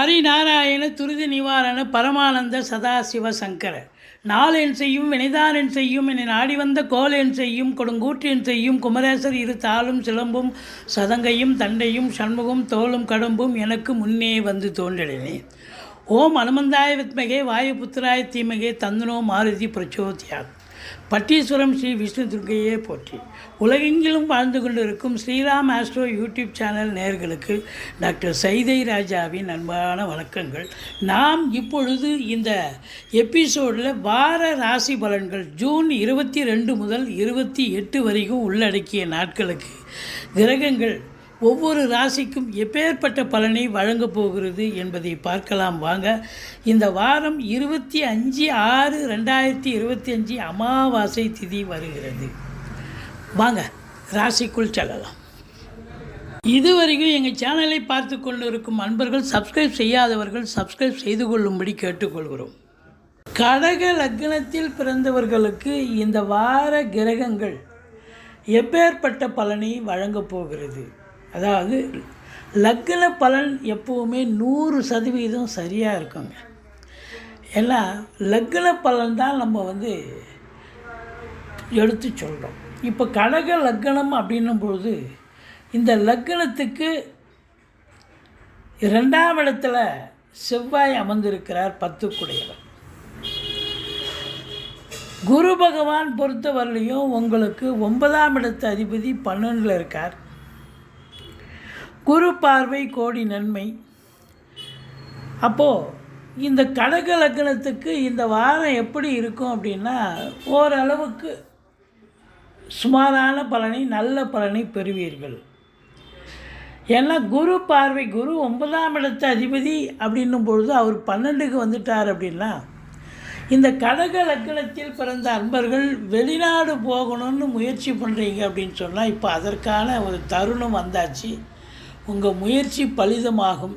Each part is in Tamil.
ஹரிநாராயண துரித நிவாரண பரமானந்த சதாசிவ சங்கர. நாளென் செய்யும் வினைதானென் செய்யும் என்னை நாடி வந்த கோலென் செய்யும் கொடுங்கூற்றின் செய்யும் குமரேசர் இரு தாளும் சிலம்பும் சதங்கையும் தண்டையும் சண்முகம் தோளும் கடம்பும் எனக்கு முன்னே வந்து தோன்றினேன். ஓம் அனுமந்தாய வித்மகே வாயுபுத்திராய தீமகே தந்தனோ மாருதி பிரச்சோதியாகும் பட்டீஸ்வரம் ஸ்ரீ விஷ்ணு துர்க்கையே போற்றி. உலகெங்கிலும் வாழ்ந்து கொண்டிருக்கும் ஸ்ரீராம் ஆஸ்ட்ரோ யூடியூப் சேனல் நேர்களுக்கு டாக்டர் சைதை ராஜாவின் அன்பான வணக்கங்கள். நாம் இப்பொழுது இந்த எபிசோடில் வார ராசி பலன்கள் ஜூன் இருபத்தி ரெண்டு முதல் இருபத்தி எட்டு வரைக்கும் உள்ளடக்கிய நாட்களுக்கு கிரகங்கள் ஒவ்வொரு ராசிக்கும் எப்பேற்பட்ட பலனை வழங்கப் போகிறது என்பதை பார்க்கலாம் வாங்க. இந்த வாரம் இருபத்தி அஞ்சு ஆறு ரெண்டாயிரத்தி இருபத்தி அஞ்சு அமாவாசை திதி வருகிறது. வாங்க ராசிக்குள் செல்லலாம். இதுவரைக்கும் எங்கள் சேனலை பார்த்து கொண்டு இருக்கும் அன்பர்கள் சப்ஸ்கிரைப் செய்யாதவர்கள் சப்ஸ்கிரைப் செய்து கொள்ளும்படி கேட்டுக்கொள்கிறோம். கடக லக்னத்தில் பிறந்தவர்களுக்கு இந்த வார கிரகங்கள் எப்பேற்பட்ட பலனை வழங்கப் போகிறது? அதாவது லக்ன பலன் எப்போவுமே நூறு சதவீதம் சரியாக இருக்குங்க. ஏன்னா லக்ன பலன் தான் நம்ம வந்து எடுத்து சொல்கிறோம் இப்போ கடக லக்னம் அப்படின்னும் பொழுது இந்த லக்னத்துக்கு ரெண்டாம் இடத்துல செவ்வாய் அமர்ந்திருக்கிறார் பத்துக்குடையவர். குரு பகவான் பொறுத்தவரையிலையும் உங்களுக்கு ஒன்பதாம் இடத்து அதிபதி பன்னெண்டில் இருக்கார். குரு பார்வை கோடி நன்மை. அப்போது இந்த கடக லக்னத்துக்கு இந்த வாரம் எப்படி இருக்கும் அப்படின்னா ஓரளவுக்கு சுமாரான பலனை நல்ல பலனை பெறுவீர்கள். ஏன்னா குரு பார்வை குரு ஒன்பதாம் இடத்து அதிபதி அப்படின்னும் பொழுது அவர் பன்னெண்டுக்கு வந்துட்டார் அப்படின்னா இந்த கடக லக்கணத்தில் பிறந்த அன்பர்கள் வெளிநாடு போகணும்னு முயற்சி பண்ணுறீங்க அப்படின்னு சொன்னால் இப்போ அதற்கான ஒரு தருணம் வந்தாச்சு. உங்கள் முயற்சி பலிதமாகும்.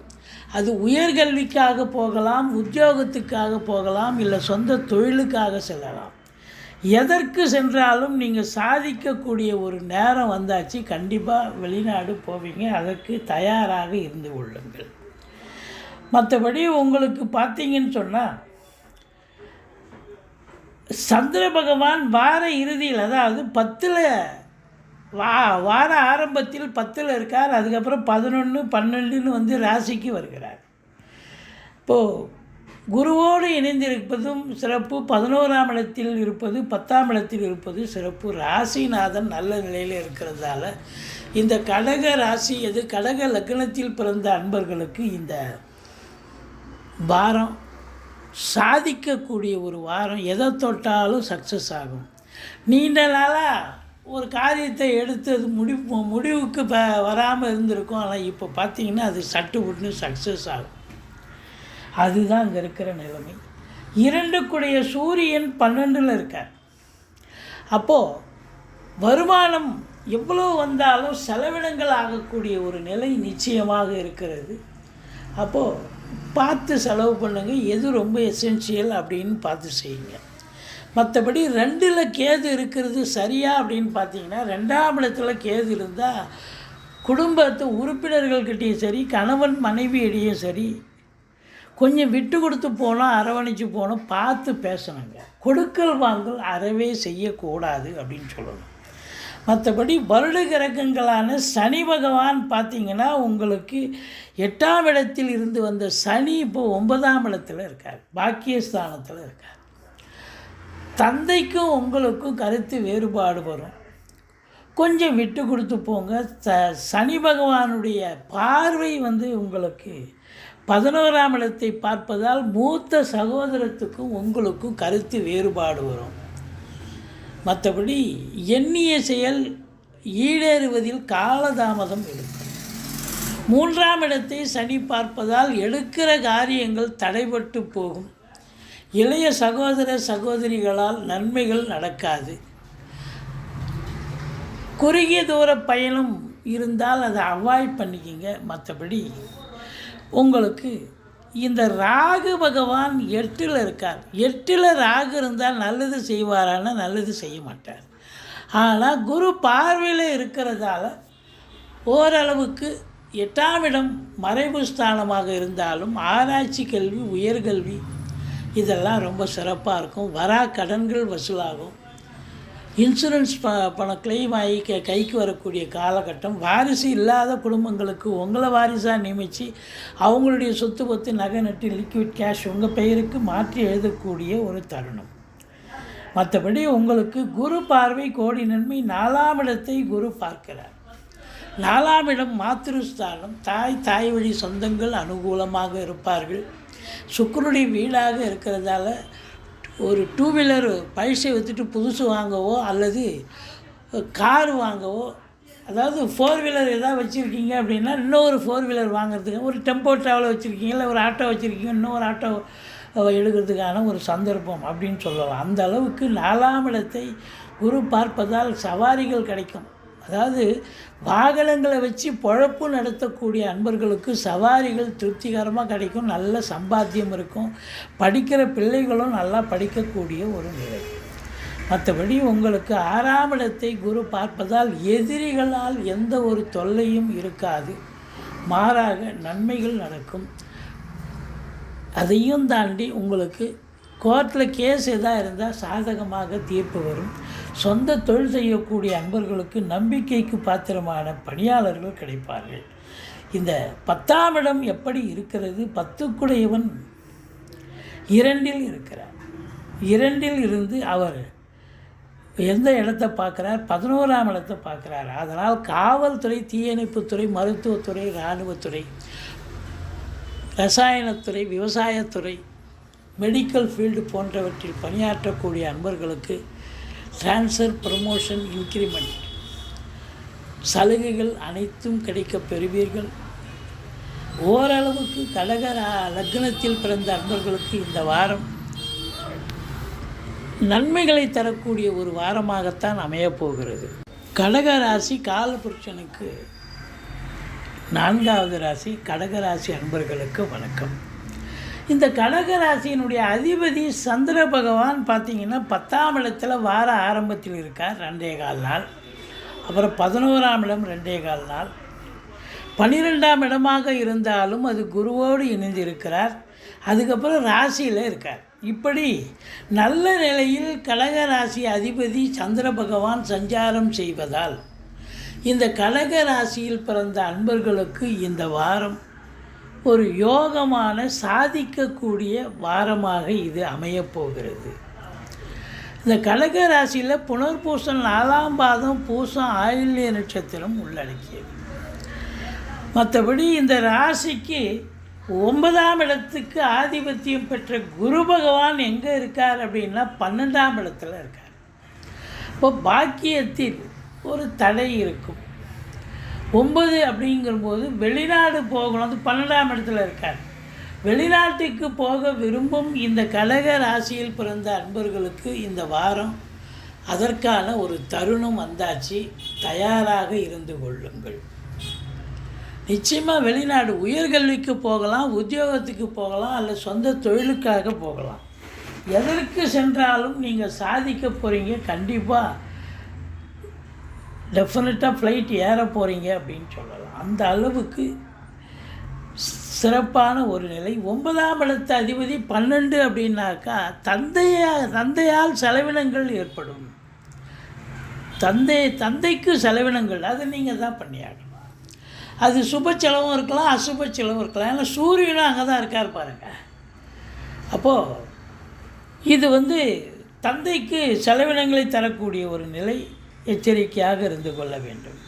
அது உயர்கல்விக்காக போகலாம் உத்தியோகத்துக்காக போகலாம் இல்லை சொந்த தொழிலுக்காக செல்லலாம். எதற்கு சென்றாலும் நீங்கள் சாதிக்கக்கூடிய ஒரு நேரம் வந்தாச்சு கண்டிப்பாக வெளிநாடு போவீங்க அதற்கு தயாராக இருந்து கொள்ளுங்கள். மற்றபடி உங்களுக்கு பார்த்தீங்கன்னு சொன்னால் சந்திர பகவான் வார இறுதியில் அதாவது பத்தில் வா வார ஆரம்பத்தில் பத்தில் இருக்கார் அதுக்கப்புறம் பதினொன்று பன்னெண்டுன்னு வந்து ராசிக்கு வருகிறார். இப்போது குருவோடு இணைந்திருப்பதும் சிறப்பு பதினோராம் இடத்தில் இருப்பது பத்தாம் இடத்தில் இருப்பது சிறப்பு. ராசிநாதன் நல்ல நிலையில் இருக்கிறதால இந்த கடக ராசி எது கடக லக்னத்தில் பிறந்த அன்பர்களுக்கு இந்த வாரம் சாதிக்கக்கூடிய ஒரு வாரம் எதை தொட்டாலும் சக்ஸஸ் ஆகும். நீண்ட நாளாக ஒரு காரியத்தை எடுத்து அது முடிவுக்கு ப வராமல் இருந்திருக்கும். ஆனால் இப்போ பார்த்தீங்கன்னா அது சட்டு புட்டுன்னு சக்ஸஸ் ஆகும். அதுதான் அங்கே இருக்கிற நிலைமை. இரண்டுக்குடைய சூரியன் பன்னெண்டில் இருக்கார். அப்போது வருமானம் எவ்வளோ வந்தாலும் செலவினங்கள் ஆகக்கூடிய ஒரு நிலை நிச்சயமாக இருக்கிறது. அப்போது பார்த்து செலவு பண்ணுங்கள் எது ரொம்ப எசென்ஷியல் அப்படின்னு பார்த்து செய்யுங்க. மற்றபடி ரெண்டில் கேது இருக்கிறது சரியா அப்படின்னு பார்த்தீங்கன்னா ரெண்டாம் இடத்துல கேது இருந்தால் குடும்பத்து உறுப்பினர்கள்கிட்டையும் சரி கணவன் மனைவியிடையும் சரி கொஞ்சம் விட்டு கொடுத்து போனோம் அரவணைச்சு போனோம் பார்த்து பேசணுங்க. கொடுக்கல் வாங்கல் அறவே செய்யக்கூடாது அப்படின்னு சொல்லணும். மற்றபடி வருட கிரகங்களான சனி பகவான் பார்த்திங்கன்னா உங்களுக்கு எட்டாம் இடத்தில் இருந்து வந்த சனி இப்போ ஒன்பதாம் இடத்துல இருக்கார். பாக்கியஸ்தானத்தில் இருக்கார். தந்தைக்கும் உங்களுக்கும் கருத்து வேறுபாடு வரும். கொஞ்சம் விட்டு கொடுத்து போங்க. ச சனி பகவானுடைய பார்வை வந்து உங்களுக்கு பதினோராம் இடத்தை பார்ப்பதால் மூத்த சகோதரத்துக்கும் உங்களுக்கும் கருத்து வேறுபாடு வரும். மற்றபடி எண்ணிய செயல் ஈடேறுவதில் காலதாமதம் இருக்கும். மூன்றாம் இடத்தை சனி பார்ப்பதால் எடுக்கிற காரியங்கள் தடைபட்டு போகும். இளைய சகோதர சகோதரிகளால் நன்மைகள் நடக்காது. குறுகிய தூர பயணம் இருந்தால் அதை அவாய்ட் பண்ணிக்கிங்க. மற்றபடி உங்களுக்கு இந்த ராகு பகவான் எட்டில் இருக்கார். எட்டில் ராகு இருந்தால் நல்லது செய்வாரான நல்லது செய்ய மாட்டார். ஆனால் குரு பார்வையில் இருக்கிறதால ஓரளவுக்கு எட்டாம் இடம் மறைவு ஸ்தானமாக இருந்தாலும் ஆராய்ச்சி கல்வி உயர்கல்வி இதெல்லாம் ரொம்ப சிறப்பாக இருக்கும். வரா கடன்கள் வசூலாகும். இன்சூரன்ஸ் ப பணம் கிளைம் ஆகி க கைக்கு வரக்கூடிய காலகட்டம் வாரிசு இல்லாத குடும்பங்களுக்கு உங்களை வாரிசாக நியமித்து அவங்களுடைய சொத்து பத்து நகை நட்டு லிக்விட் கேஷ் உங்கள் பெயருக்கு மாற்றி எழுதக்கூடிய ஒரு தருணம். மற்றபடி உங்களுக்கு குரு பார்வை கோடி நன்மை நாலாம் இடத்தை குரு பார்க்கிறார். நாலாம் இடம் மாத்திருஸ்தானம். தாய் தாய் வழி சொந்தங்கள் அனுகூலமாக இருப்பார்கள். சுக்கரனுடைய வீடாக இருக்கிறதால ஒரு டூ வீலர் பழசை விற்றுட்டு புதுசு வாங்கவோ அல்லது கார் வாங்கவோ அதாவது ஃபோர் வீலர் எதாவது வச்சுருக்கீங்க அப்படின்னா இன்னொரு ஃபோர் வீலர் வாங்குறதுக்கு ஒரு டெம்போ ட்ராவல் வச்சுருக்கீங்க இல்லை ஒரு ஆட்டோ வச்சுருக்கீங்க இன்னொரு ஆட்டோ எடுக்கிறதுக்கான ஒரு சந்தர்ப்பம் அப்படின்னு சொல்லலாம். அந்த அளவுக்கு நாலாம் இடத்தை குரு பார்ப்பதால் சவாரிகள் கிடைக்கும். அதாவது வாகனங்களை வச்சு பொழப்பு நடத்தக்கூடிய அன்பர்களுக்கு சவாரிகள் திருப்திகரமாக கிடைக்கும் நல்ல சம்பாத்தியம் இருக்கும் படிக்கிற பிள்ளைகளும் நல்லா படிக்கக்கூடிய ஒரு நிலை. மற்றபடி உங்களுக்கு ஆறாம் இடத்தை குரு பார்ப்பதால் எதிரிகளால் எந்த ஒரு தொல்லையும் இருக்காது. மாறாக நன்மைகள் நடக்கும். அதையும் தாண்டி உங்களுக்கு கோர்ட்டில் கேஸ் எதாக இருந்தால் சாதகமாக தீர்ப்பு வரும். சொந்த தொழில் செய்யக்கூடிய அன்பர்களுக்கு நம்பிக்கைக்கு பாத்திரமான பணியாளர்கள் கிடைப்பார்கள். இந்த பத்தாம் இடம் எப்படி இருக்கிறது? பத்துக்குடையவன் இரண்டில் இருக்கிறார். இரண்டில் இருந்து அவர் எந்த இடத்த பார்க்குறார்? பதினோராம் இடத்தை பார்க்குறார். அதனால் காவல்துறை தீயணைப்புத்துறை மருத்துவத்துறை இராணுவத்துறை ரசாயனத்துறை விவசாயத்துறை மெடிக்கல் ஃபீல்டு போன்றவற்றில் பணியாற்றக்கூடிய அன்பர்களுக்கு ட்ரான்ஸ்ஃபர் ப்ரமோஷன் இன்க்ரிமெண்ட் சலுகைகள் அனைத்தும் கிடைக்கப் பெறுவீர்கள். ஓரளவுக்கு கடக ரா- லக்னத்தில் பிறந்த அன்பர்களுக்கு இந்த வாரம். நன்மைகளை தரக்கூடிய ஒரு வாரமாகத்தான் அமையப்போகிறது கடக ராசி காலபுருஷனுக்கு நான்காவது ராசி கடகராசி அன்பர்களுக்கு வணக்கம். இந்த கடகராசியினுடைய அதிபதி சந்திர பகவான் பார்த்தீங்கன்னா பத்தாம் இடத்துல வார ஆரம்பத்தில் இருக்கார் ரெண்டே கால் நாள். அப்புறம் பதினோராம் இடம் ரெண்டே கால் நாள். பன்னிரெண்டாம் இடமாக இருந்தாலும் அது குருவோடு இணைந்திருக்கிறார். அதுக்கப்புறம் ராசியில் இருக்கார். இப்படி நல்ல நிலையில் கடக ராசி அதிபதி சந்திர பகவான் சஞ்சாரம் செய்வதால் இந்த கடக ராசியில் பிறந்த அன்பர்களுக்கு இந்த வாரம் ஒரு யோகமான சாதிக்கக்கூடிய வாரமாக இது அமையப்போகிறது. இந்த கடக ராசியில் புனர்பூசம் நாலாம் பாதம் பூசம் ஆயுள்ய நட்சத்திரம் உள்ளடக்கியது. மற்றபடி இந்த ராசிக்கு ஒன்பதாம் இடத்துக்கு ஆதிபத்தியம் பெற்ற குரு பகவான் எங்கே இருக்கார் அப்படின்னா பன்னெண்டாம் இடத்துல இருக்கார். இப்போ பாக்கியத்தில் ஒரு தடை இருக்கும். ஒன்பது அப்படிங்கும்போது வெளிநாடு போகணும். அது பன்னெண்டாம் இடத்துல இருக்கார். வெளிநாட்டுக்கு போக விரும்பும் இந்த கழக ராசியில் பிறந்த அன்பர்களுக்கு இந்த வாரம் அதற்கான ஒரு தருணம் வந்தாச்சு. தயாராக இருந்து கொள்ளுங்கள். நிச்சயமாக வெளிநாடு உயர்கல்விக்கு போகலாம் உத்தியோகத்துக்கு போகலாம் அல்ல சொந்த தொழிலுக்காக போகலாம். எதற்கு சென்றாலும் நீங்கள் சாதிக்க போகிறீங்க கண்டிப்பாக டெஃபினட்டாக ஃப்ளைட் ஏற போகிறீங்க அப்படின்னு சொல்லலாம். அந்த அளவுக்கு சிறப்பான ஒரு நிலை. ஒன்பதாம் இடத்த அதிபதி பன்னெண்டு அப்படின்னாக்கா தந்தையாக தந்தையால் செலவினங்கள் ஏற்படும். தந்தை தந்தைக்கு செலவினங்கள் அதை நீங்கள் தான் பண்ணியாகணும் அது சுப செலவும் இருக்கலாம் அசுப செலவும் இருக்கலாம். ஏன்னா சூரியனும் அங்கே தான் இருக்கார் பாருங்கள் அப்போது இது வந்து தந்தைக்கு செலவினங்களை தரக்கூடிய ஒரு நிலை. எச்சரிக்கையாக இருந்து கொள்ள வேண்டும்.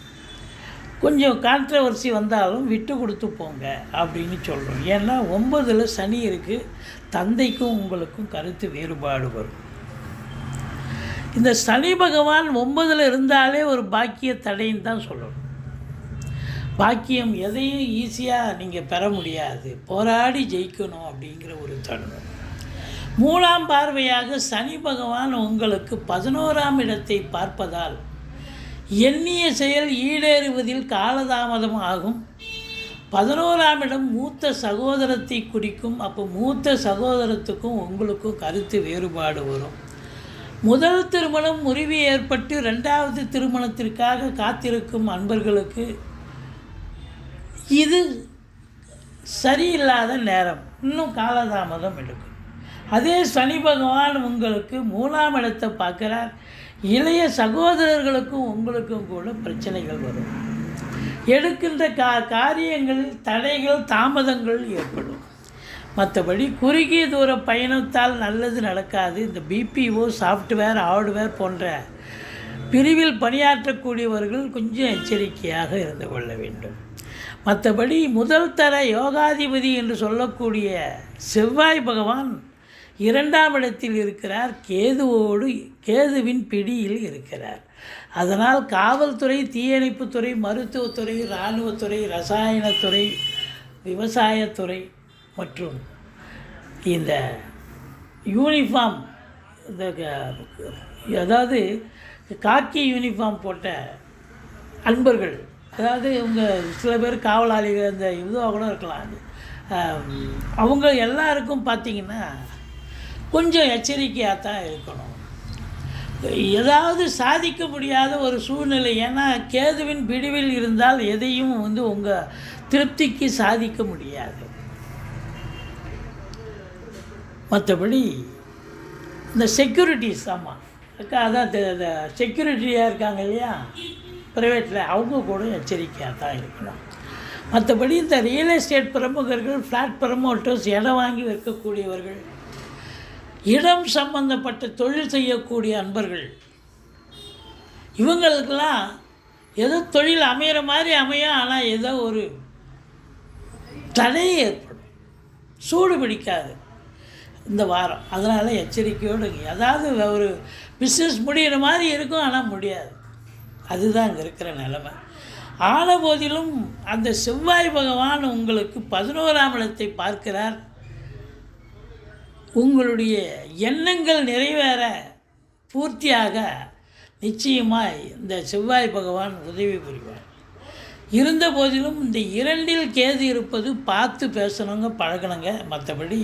கொஞ்சம் கான்ட்ரவர்சி வந்தாலும் விட்டு கொடுத்து போங்க அப்படின்னு சொல்கிறோம் ஏன்னா ஒன்பதில் சனி இருக்குது தந்தைக்கும் உங்களுக்கும் கருத்து வேறுபாடு வரும். இந்த சனி பகவான் ஒன்பதில் இருந்தாலே ஒரு பாக்கிய தடைன்னு தான் சொல்லணும். பாக்கியம் எதையும் ஈஸியாக நீங்கள் பெற முடியாது. போராடி ஜெயிக்கணும் அப்படிங்கிற ஒரு தருணம். மூலாம் பார்வையாக சனி பகவான் உங்களுக்கு பதினோராம் இடத்தை பார்ப்பதால் எண்ணிய செயல் ஈடேறுவதில் காலதாமதம் ஆகும். பதினோராம் இடம் மூத்த சகோதரத்தை குறிக்கும். அப்போ மூத்த சகோதரத்துக்கும் உங்களுக்கும் கருத்து வேறுபாடு வரும். முதல் திருமணம் முறிவு ஏற்பட்டு ரெண்டாவது திருமணத்திற்காக காத்திருக்கும் அன்பர்களுக்கு இது சரியில்லாத நேரம். இன்னும் காலதாமதம் எடுக்கும். அதே சனி பகவான் உங்களுக்கு மூணாம் இடத்தை பார்க்குறார். இளைய சகோதரர்களுக்கும் உங்களுக்கும் கூட பிரச்சனைகள் வரும். எடுக்கின்ற கா காரியங்களில் தடைகள் தாமதங்கள் ஏற்படும். மற்றபடி குறுகிய தூர பயணத்தால் நல்லது நடக்காது. இந்த பிபிஓ சாஃப்ட்வேர் ஹார்ட்வேர் போன்ற பிரிவில் பணியாற்றக்கூடியவர்கள் கொஞ்சம் எச்சரிக்கையாக இருந்து கொள்ள வேண்டும். மற்றபடி முதல் தர யோகாதிபதி என்று சொல்லக்கூடிய செவ்வாய் பகவான் இரண்டாம் இடத்தில் இருக்கிறார். கேதுவோடு கேதுவின் பிடியில் இருக்கிறார். அதனால் காவல்துறை தீயணைப்புத்துறை மருத்துவத்துறை இராணுவத்துறை ரசாயனத்துறை விவசாயத்துறை மற்றும் இந்த யூனிஃபார்ம் இந்த க- அதாவது காக்கி யூனிஃபார்ம் போட்ட அன்பர்கள் அதாவது இவங்க சில பேர் காவலாளிகள் இந்த இதுவாக கூட இருக்கலாம். அது அவங்க எல்லாருக்கும் பார்த்தீங்கன்னா கொஞ்சம் எச்சரிக்கையாக தான் இருக்கணும். ஏதாவது சாதிக்க முடியாத ஒரு சூழ்நிலை ஏன்னா கேதுவின் பிடிவில் இருந்தால் எதையும் வந்து உங்கள் திருப்திக்கு சாதிக்க முடியாது. மற்றபடி இந்த செக்யூரிட்டிஸ் ஆமாம் அக்கா அதான் இந்த செக்யூரிட்டியாக இருக்காங்க இல்லையா? ப்ரைவேட்டில் அவங்க கூட எச்சரிக்கையாக தான் இருக்கணும். மற்றபடி இந்த ரியல் எஸ்டேட் பிரமுகர்கள் ஃப்ளாட் ப்ரமோட்டர்ஸ் இடம் வாங்கி விற்கக்கூடியவர்கள் இடம் சம்பந்தப்பட்ட தொழில் செய்யக்கூடிய அன்பர்கள். இவங்களுக்கெல்லாம் ஏதோ தொழில் அமையிற மாதிரி அமையும் ஆனால் ஏதோ ஒரு தடை ஏற்படும். சூடு பிடிக்காது இந்த வாரம். அதனால் எச்சரிக்கையோடு அதாவது ஒரு பிஸ்னஸ் முடிகிற மாதிரி இருக்கும் ஆனால் முடியாது. அதுதான் இங்கே இருக்கிற நிலைமை. ஆன போதிலும் அந்த செவ்வாய் பகவான் உங்களுக்கு பதினோராம் இடத்தை பார்க்கிறார். உங்களுடைய எண்ணங்கள் நிறைவேற பூர்த்தியாக நிச்சயமாய் இந்த செவ்வாய் பகவான் உதவி புரிவார். இருந்த போதிலும் இந்த இரண்டில் கேது இருப்பது பார்த்து பேசணுங்க பழகணுங்க. மற்றபடி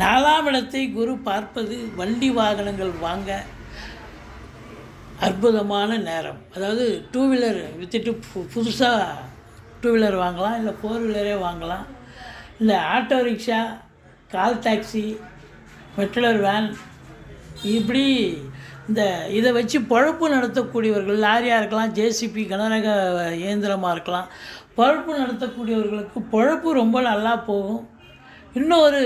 நாலாம் இடத்தை குரு பார்ப்பது வண்டி வாகனங்கள் வாங்க அற்புதமான நேரம். அதாவது டூ வீலர் விற்றுட்டு பு புதுசாக டூ வீலர் வாங்கலாம் இல்லை ஃபோர் வீலரே வாங்கலாம். இல்லை ஆட்டோ ரிக்ஷா கால் டாக்ஸி மெட்ரலர் வேன். இப்படி இந்த இதை வச்சு பொழப்பு நடத்தக்கூடியவர்கள் லாரியாக இருக்கலாம் ஜேசிபி கனரக இயந்திரமாக இருக்கலாம் பழுப்பு நடத்தக்கூடியவர்களுக்கு பொழப்பு ரொம்ப நல்லா போகும். இன்னொரு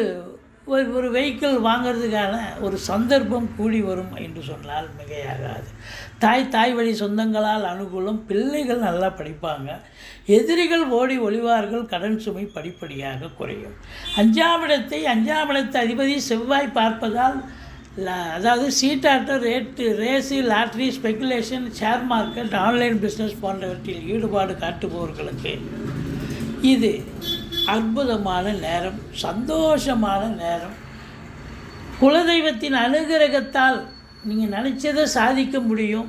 ஒரு ஒரு ஒரு வெஹிக்கிள் வாங்கிறதுக்கான ஒரு சந்தர்ப்பம் கூடி வரும் என்று சொன்னால் மிகையாகாது. தாய் தாய் வழி சொந்தங்களால் அனுகூலம் பிள்ளைகள் நல்லா படிப்பாங்க. எதிரிகள் ஓடி ஒளிவார்கள் கடன் சுமை படிப்படியாக குறையும். அஞ்சாம் இடத்தை அஞ்சாம் இடத்து அதிபதி செவ்வாய் பார்ப்பதால் அதாவது சீட்டாட்டம் rate race lottery speculation share market online business போன்றவற்றில் ஈடுபாடு காட்டுபவர்களுக்கு இது அற்புதமான நேரம் சந்தோஷமான நேரம். குலதெய்வத்தின் அனுகிரகத்தால் நீங்கள் நினச்சதை சாதிக்க முடியும்.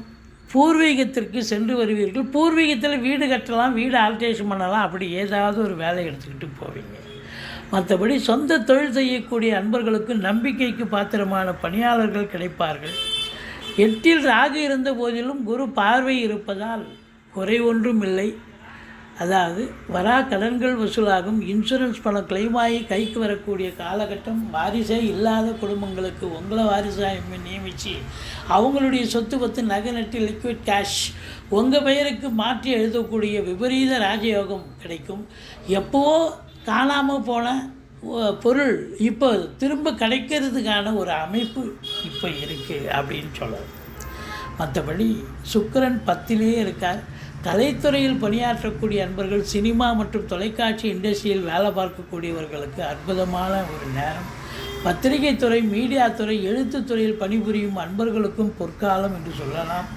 பூர்வீகத்திற்கு சென்று வருவீர்கள். பூர்வீகத்தில் வீடு கட்டலாம் வீடு ஆல்ட்ரேஷன் பண்ணலாம். அப்படி ஏதாவது ஒரு வேலை எடுத்துக்கிட்டு போவீங்க. மற்றபடி சொந்த தொழில் செய்யக்கூடிய அன்பர்களுக்கு நம்பிக்கைக்கு பாத்திரமான பணியாளர்கள் கிடைப்பார்கள். எட்டில் ராகு இருந்த போதிலும் குரு பார்வை இருப்பதால் குறை ஒன்றும் இல்லை. அதாவது வரா கடன்கள் வசூலாகும் இன்சூரன்ஸ் பணம் claim ஆகி கைக்கு வரக்கூடிய காலகட்டம் வாரிசே இல்லாத குடும்பங்களுக்கு உங்களை வாரிசாக நியமித்து அவங்களுடைய சொத்து பத்து நகை நட்டு லிக்விட் கேஷ் உங்கள் பெயருக்கு மாற்றி எழுதக்கூடிய விபரீத ராஜயோகம் கிடைக்கும். எப்போவோ காணாமல் போன பொருள் இப்போ திரும்ப கிடைக்கிறதுக்கான ஒரு அமைப்பு இப்போ இருக்குது அப்படின்னு சொல்லலாம். மற்றபடி சுக்கரன் பத்திலே இருக்கார். கலைத்துறையில் பணியாற்றக்கூடிய அன்பர்கள் சினிமா மற்றும் தொலைக்காட்சி இண்டஸ்ட்ரியில் வேலை பார்க்கக்கூடியவர்களுக்கு அற்புதமான ஒரு நேரம். பத்திரிகை துறை மீடியா துறை எழுத்துத்துறையில் பணிபுரியும் அன்பர்களுக்கும் பொற்காலம் என்று சொல்லலாம்.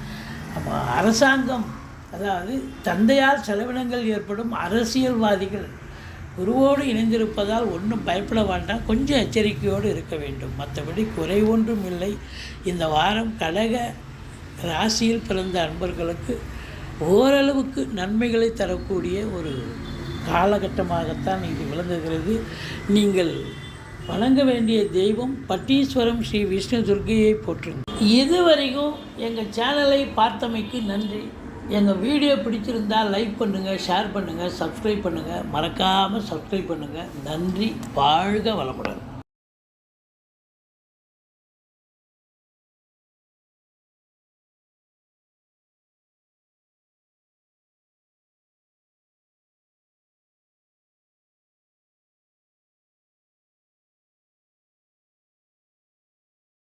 நம்ம அரசாங்கம் அதாவது தந்தையால் செலவினங்கள் ஏற்படும் அரசியல்வாதிகள் குருவோடு இணைந்திருப்பதால் ஒன்றும் பயப்பட வேண்டாம். கொஞ்சம் எச்சரிக்கையோடு இருக்க வேண்டும். மற்றபடி குறை ஒன்றும் இல்லை. இந்த வாரம் கடக ராசியில் பிறந்த அன்பர்களுக்கு ஓரளவுக்கு நன்மைகளை தரக்கூடிய ஒரு காலகட்டமாகத்தான் இது விளங்குகிறது. நீங்கள் வழங்க வேண்டிய தெய்வம் பட்டீஸ்வரம் ஸ்ரீ விஷ்ணு துர்க்கையை போற்றுங்க இதுவரைக்கும் எங்கள் சேனலை பார்த்தமைக்கு நன்றி. எங்கள் வீடியோ பிடிச்சிருந்தால் லைக் பண்ணுங்கள் ஷேர் பண்ணுங்கள் சப்ஸ்கிரைப் பண்ணுங்கள் மறக்காமல் சப்ஸ்கிரைப் பண்ணுங்கள் நன்றி வாழ்க வளமுடன்.